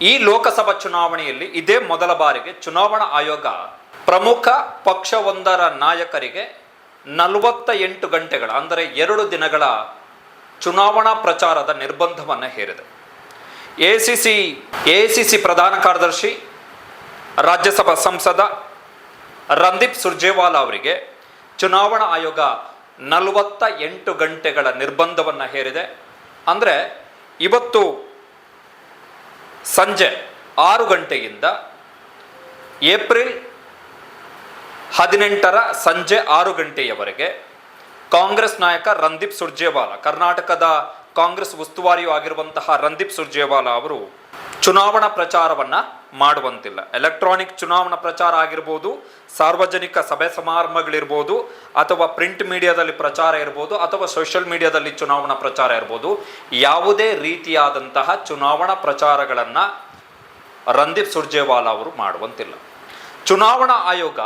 ಈ ಲೋಕಸಭಾ ಚುನಾವಣೆಯಲ್ಲಿ ಇದೇ ಮೊದಲ ಬಾರಿಗೆ ಚುನಾವಣಾ ಆಯೋಗ ಪ್ರಮುಖ ಪಕ್ಷವೊಂದರ ನಾಯಕರಿಗೆ ನಲವತ್ತ ಎಂಟು ಗಂಟೆಗಳ, ಅಂದರೆ ಎರಡು ದಿನಗಳ ಚುನಾವಣಾ ಪ್ರಚಾರದ ನಿರ್ಬಂಧವನ್ನು ಹೇರಿದೆ. A C C A C C ಪ್ರಧಾನ ಕಾರ್ಯದರ್ಶಿ, ರಾಜ್ಯಸಭಾ ಸಂಸದ ರಂದೀಪ್ ಸುರ್ಜೇವಾಲಾ ಅವರಿಗೆ ಚುನಾವಣಾ ಆಯೋಗ ನಲವತ್ತ ಎಂಟು ಗಂಟೆಗಳ ನಿರ್ಬಂಧವನ್ನು ಹೇರಿದೆ. ಅಂದರೆ ಇವತ್ತು ಸಂಜೆ ಆರು ಗಂಟೆಯಿಂದ ಏಪ್ರಿಲ್ ಹದಿನೆಂಟರ ಸಂಜೆ ಆರು ಗಂಟೆಯವರೆಗೆ ಕಾಂಗ್ರೆಸ್ ನಾಯಕ ರಂದೀಪ್ ಸುರ್ಜೇವಾಲಾ, ಕರ್ನಾಟಕದ ಕಾಂಗ್ರೆಸ್ ಉಸ್ತುವಾರಿಯೂ ಆಗಿರುವಂತಹ ರಂದೀಪ್ ಸುರ್ಜೇವಾಲಾ ಅವರು ಚುನಾವಣಾ ಪ್ರಚಾರವನ್ನ ಮಾಡುವಂತಿಲ್ಲ. ಎಲೆಕ್ಟ್ರಾನಿಕ್ ಚುನಾವಣಾ ಪ್ರಚಾರ ಆಗಿರ್ಬೋದು, ಸಾರ್ವಜನಿಕ ಸಭೆ ಸಮಾರಂಭಗಳಿರ್ಬೋದು, ಅಥವಾ ಪ್ರಿಂಟ್ ಮೀಡಿಯಾದಲ್ಲಿ ಪ್ರಚಾರ ಇರ್ಬೋದು, ಅಥವಾ ಸೋಷಿಯಲ್ ಮೀಡಿಯಾದಲ್ಲಿ ಚುನಾವಣಾ ಪ್ರಚಾರ ಇರ್ಬೋದು, ಯಾವುದೇ ರೀತಿಯಾದಂತಹ ಚುನಾವಣಾ ಪ್ರಚಾರಗಳನ್ನು ರಂದೀಪ್ ಸುರ್ಜೇವಾಲಾ ಅವರು ಮಾಡುವಂತಿಲ್ಲ. ಚುನಾವಣಾ ಆಯೋಗ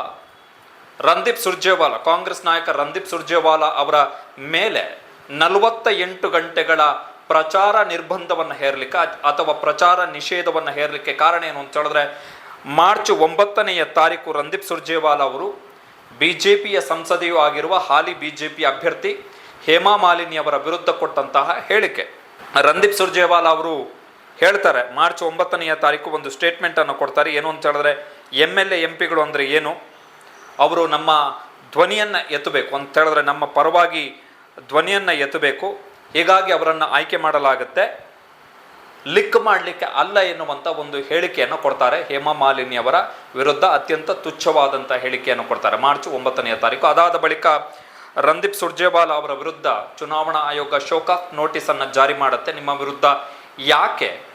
ರಂದೀಪ್ ಸುರ್ಜೇವಾಲಾ, ಕಾಂಗ್ರೆಸ್ ನಾಯಕ ರಂದೀಪ್ ಸುರ್ಜೇವಾಲಾ ಅವರ ಮೇಲೆ ನಲವತ್ತ ಎಂಟು ಗಂಟೆಗಳ ಪ್ರಚಾರ ನಿರ್ಬಂಧವನ್ನು ಹೇರಲಿಕ್ಕೆ ಅಥವಾ ಪ್ರಚಾರ ನಿಷೇಧವನ್ನು ಹೇರಲಿಕ್ಕೆ ಕಾರಣ ಏನು ಅಂತ ಹೇಳಿದ್ರೆ, ಮಾರ್ಚ್ ಒಂಬತ್ತನೆಯ ತಾರೀಕು ರಂದೀಪ್ ಸುರ್ಜೇವಾಲಾ ಅವರು ಬಿ ಜೆ ಪಿಯ ಸಂಸದೆಯೂ ಆಗಿರುವ ಹಾಲಿ ಬಿ ಜೆ ಪಿ ಅಭ್ಯರ್ಥಿ ಹೇಮಾ ಮಾಲಿನಿ ಅವರ ವಿರುದ್ಧ ಕೊಟ್ಟಂತಹ ಹೇಳಿಕೆ. ರಂದೀಪ್ ಸುರ್ಜೇವಾಲಾ ಅವರು ಹೇಳ್ತಾರೆ, ಮಾರ್ಚ್ ಒಂಬತ್ತನೆಯ ತಾರೀಕು ಒಂದು ಸ್ಟೇಟ್ಮೆಂಟನ್ನು ಕೊಡ್ತಾರೆ. ಏನು ಅಂತ ಹೇಳಿದ್ರೆ, ಎಂ ಎಲ್ ಎ, ಎಂ ಪಿಗಳು ಅಂದರೆ ಏನು? ಅವರು ನಮ್ಮ ಧ್ವನಿಯನ್ನು ಎತ್ತಬೇಕು ಅಂತ ಹೇಳಿದ್ರೆ, ನಮ್ಮ ಪರವಾಗಿ ಧ್ವನಿಯನ್ನು ಎತ್ತಬೇಕು. ಹೀಗಾಗಿ ಅವರನ್ನು ಆಯ್ಕೆ ಮಾಡಲಾಗುತ್ತೆ. ಲಿಕ್ ಮಾಡಲಿಕ್ಕೆ ಅಲ್ಲ ಎನ್ನುವಂಥ ಒಂದು ಹೇಳಿಕೆಯನ್ನು ಕೊಡ್ತಾರೆ. ಹೇಮಾ ಮಾಲಿನಿ ಅವರ ವಿರುದ್ಧ ಅತ್ಯಂತ ತುಚ್ಛವಾದಂಥ ಹೇಳಿಕೆಯನ್ನು ಕೊಡ್ತಾರೆ. ಮಾರ್ಚ್ ಒಂಬತ್ತನೆಯ ತಾರೀಕು. ಅದಾದ ಬಳಿಕ ರಂದೀಪ್ ಸುರ್ಜೇವಾಲಾ ಅವರ ವಿರುದ್ಧ ಚುನಾವಣಾ ಆಯೋಗ ಶೋಕಾಫ್ ನೋಟಿಸನ್ನು ಜಾರಿ ಮಾಡುತ್ತೆ. ನಿಮ್ಮ ವಿರುದ್ಧ ಯಾಕೆ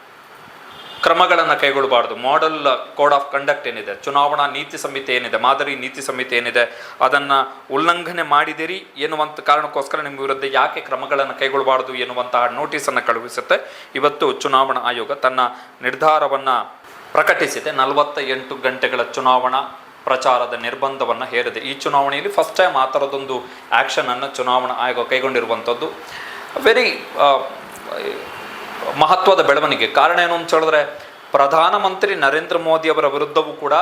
ಕ್ರಮಗಳನ್ನು ಕೈಗೊಳ್ಳಬಾರ್ದು ಮಾಡೆಲ್ ಕೋಡ್ ಆಫ್ ಕಂಡಕ್ಟ್ ಏನಿದೆ, ಚುನಾವಣಾ ನೀತಿ ಸಂಹಿತೆ ಏನಿದೆ, ಮಾದರಿ ನೀತಿ ಸಂಹಿತೆ ಏನಿದೆ, ಅದನ್ನು ಉಲ್ಲಂಘನೆ ಮಾಡಿದಿರಿ ಎನ್ನುವಂಥ ಕಾರಣಕ್ಕೋಸ್ಕರ ನಿಮ್ಮ ವಿರುದ್ಧ ಯಾಕೆ ಕ್ರಮಗಳನ್ನು ಕೈಗೊಳ್ಳಬಾರ್ದು ಎನ್ನುವಂತಹ ನೋಟಿಸನ್ನು ಕಳುಹಿಸುತ್ತೆ. ಇವತ್ತು ಚುನಾವಣಾ ಆಯೋಗ ತನ್ನ ನಿರ್ಧಾರವನ್ನು ಪ್ರಕಟಿಸಿದೆ. ನಲವತ್ತ ಎಂಟು ಗಂಟೆಗಳ ಚುನಾವಣಾ ಪ್ರಚಾರದ ನಿರ್ಬಂಧವನ್ನು ಹೇರಿದೆ. ಈ ಚುನಾವಣೆಯಲ್ಲಿ ಫಸ್ಟ್ ಟೈಮ್ ಆ ಥರದೊಂದು ಆ್ಯಕ್ಷನನ್ನು ಚುನಾವಣಾ ಆಯೋಗ ಕೈಗೊಂಡಿರುವಂಥದ್ದು ವೆರಿ ಮಹತ್ವದ ಬೆಳವಣಿಗೆ. ಕಾರಣ ಏನು ಅಂತ ಹೇಳಿದ್ರೆ ಪ್ರಧಾನಮಂತ್ರಿ ನರೇಂದ್ರ ಮೋದಿ ಅವರ ವಿರುದ್ಧವೂ ಕೂಡ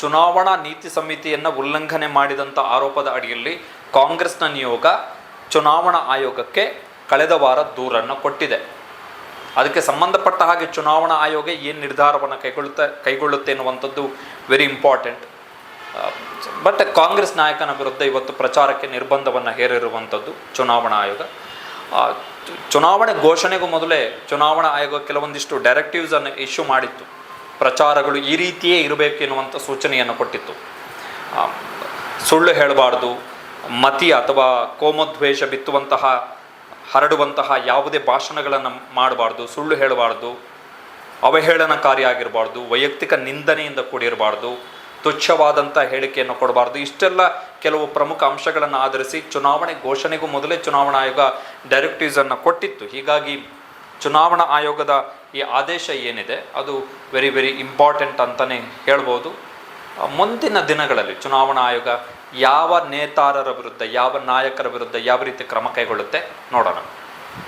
ಚುನಾವಣಾ ನೀತಿ ಸಮಿತಿಯನ್ನು ಉಲ್ಲಂಘನೆ ಮಾಡಿದಂಥ ಆರೋಪದ ಅಡಿಯಲ್ಲಿ ಕಾಂಗ್ರೆಸ್ನ ನಿಯೋಗ ಚುನಾವಣಾ ಆಯೋಗಕ್ಕೆ ಕಳೆದ ವಾರ ದೂರನ್ನು ಕೊಟ್ಟಿದೆ. ಅದಕ್ಕೆ ಸಂಬಂಧಪಟ್ಟ ಹಾಗೆ ಚುನಾವಣಾ ಆಯೋಗ ಏನು ನಿರ್ಧಾರವನ್ನು ಕೈಗೊಳ್ಳುತ್ತೆ ಕೈಗೊಳ್ಳುತ್ತೆ ಎನ್ನುವಂಥದ್ದು ವೆರಿ ಇಂಪಾರ್ಟೆಂಟ್ ಬಟ್ ಕಾಂಗ್ರೆಸ್ ನಾಯಕನ ವಿರುದ್ಧ ಇವತ್ತು ಪ್ರಚಾರಕ್ಕೆ ನಿರ್ಬಂಧವನ್ನು ಹೇರಿರುವಂಥದ್ದು ಚುನಾವಣಾ ಆಯೋಗ. ಚುನಾವಣೆ ಘೋಷಣೆಗೂ ಮೊದಲೇ ಚುನಾವಣಾ ಆಯೋಗ ಕೆಲವೊಂದಿಷ್ಟು ಡೈರೆಕ್ಟಿವ್ಸ್ ಅನ್ನು ಇಶ್ಯೂ ಮಾಡಿತ್ತು. ಪ್ರಚಾರಗಳು ಈ ರೀತಿಯೇ ಇರಬೇಕು ಎನ್ನುವಂಥ ಸೂಚನೆಯನ್ನು ಕೊಟ್ಟಿತ್ತು. ಸುಳ್ಳು ಹೇಳಬಾರ್ದು, ಮತಿ ಅಥವಾ ಕೋಮದ್ವೇಷ ಬಿತ್ತುವಂತಹ, ಹರಡುವಂತಹ ಯಾವುದೇ ಭಾಷಣಗಳನ್ನು ಮಾಡಬಾರ್ದು, ಸುಳ್ಳು ಹೇಳಬಾರ್ದು ಅವಹೇಳನಕಾರಿಯಾಗಿರಬಾರ್ದು ವೈಯಕ್ತಿಕ ನಿಂದನೆಯಿಂದ ಕೂಡಿರಬಾರ್ದು ತುಚ್ಛವಾದಂಥ ಹೇಳಿಕೆಯನ್ನು ಕೊಡಬಾರ್ದು. ಇಷ್ಟೆಲ್ಲ ಕೆಲವು ಪ್ರಮುಖ ಅಂಶಗಳನ್ನು ಆಧರಿಸಿ ಚುನಾವಣೆ ಘೋಷಣೆಗೂ ಮೊದಲೇ ಚುನಾವಣಾ ಆಯೋಗ ಡೈರೆಕ್ಟಿವ್ಸನ್ನು ಕೊಟ್ಟಿತ್ತು. ಹೀಗಾಗಿ ಚುನಾವಣಾ ಆಯೋಗದ ಈ ಆದೇಶ ಏನಿದೆ, ಅದು ವೆರಿ ವೆರಿ ಇಂಪಾರ್ಟೆಂಟ್ ಅಂತಲೇ ಹೇಳ್ಬೋದು. ಮುಂದಿನ ದಿನಗಳಲ್ಲಿ ಚುನಾವಣಾ ಆಯೋಗ ಯಾವ ನೇತಾರರ ವಿರುದ್ಧ, ಯಾವ ನಾಯಕರ ವಿರುದ್ಧ ಯಾವ ರೀತಿ ಕ್ರಮ ಕೈಗೊಳ್ಳುತ್ತೆ ನೋಡೋಣ.